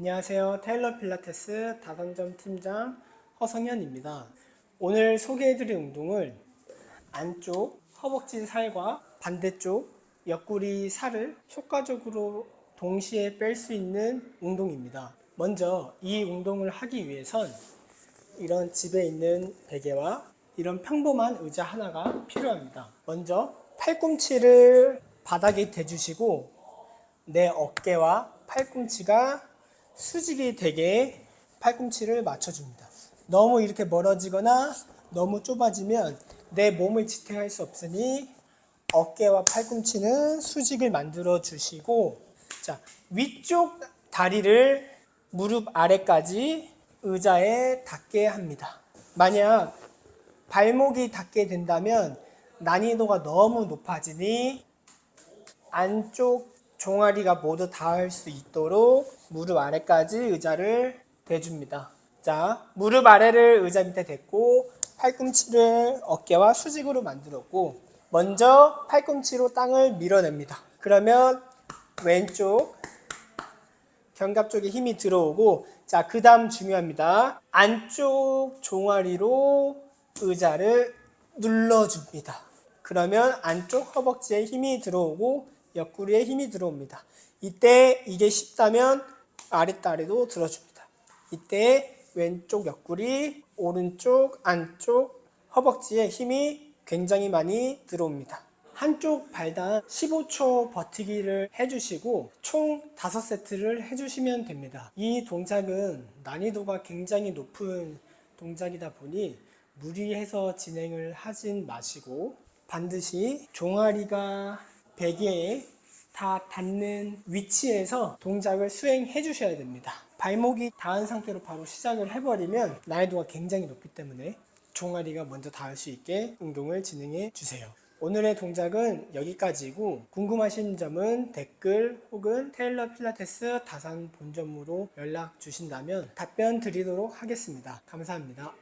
안녕하세요. 테일러 필라테스 다산점 팀장 허성현입니다. 오늘 소개해드릴 운동을 안쪽 허벅지 살과 반대쪽 옆구리 살을 효과적으로 동시에 뺄 수 있는 운동입니다. 먼저 이 운동을 하기 위해선 이런 집에 있는 베개와 이런 평범한 의자 하나가 필요합니다. 먼저 팔꿈치를 바닥에 대주시고 내 어깨와 팔꿈치가 수직이 되게 팔꿈치를 맞춰줍니다. 너무 이렇게 멀어지거나 너무 좁아지면 내 몸을 지탱할 수 없으니 어깨와 팔꿈치는 수직을 만들어 주시고 자 위쪽 다리를 무릎 아래까지 의자에 닿게 합니다. 만약 발목이 닿게 된다면 난이도가 너무 높아지니 안쪽 종아리가 모두 닿을 수 있도록 무릎 아래까지 의자를 대줍니다. 자, 무릎 아래를 의자 밑에 댔고 팔꿈치를 어깨와 수직으로 만들었고 먼저 팔꿈치로 땅을 밀어냅니다. 그러면 왼쪽 견갑 쪽에 힘이 들어오고 자, 그 다음 중요합니다. 안쪽 종아리로 의자를 눌러줍니다. 그러면 안쪽 허벅지에 힘이 들어오고 옆구리에 힘이 들어옵니다. 이때 이게 쉽다면 아랫다리도 들어줍니다. 이때 왼쪽 옆구리, 오른쪽 안쪽 허벅지에 힘이 굉장히 많이 들어옵니다. 한쪽 발당 15초 버티기를 해주시고 총 5세트를 해주시면 됩니다. 이 동작은 난이도가 굉장히 높은 동작이다 보니 무리해서 진행을 하진 마시고 반드시 종아리가 베개에 다 닿는 위치에서 동작을 수행해 주셔야 됩니다. 발목이 닿은 상태로 바로 시작을 해버리면 난이도가 굉장히 높기 때문에 종아리가 먼저 닿을 수 있게 운동을 진행해 주세요. 오늘의 동작은 여기까지고 궁금하신 점은 댓글 혹은 테일러 필라테스 다산 본점으로 연락 주신다면 답변 드리도록 하겠습니다. 감사합니다.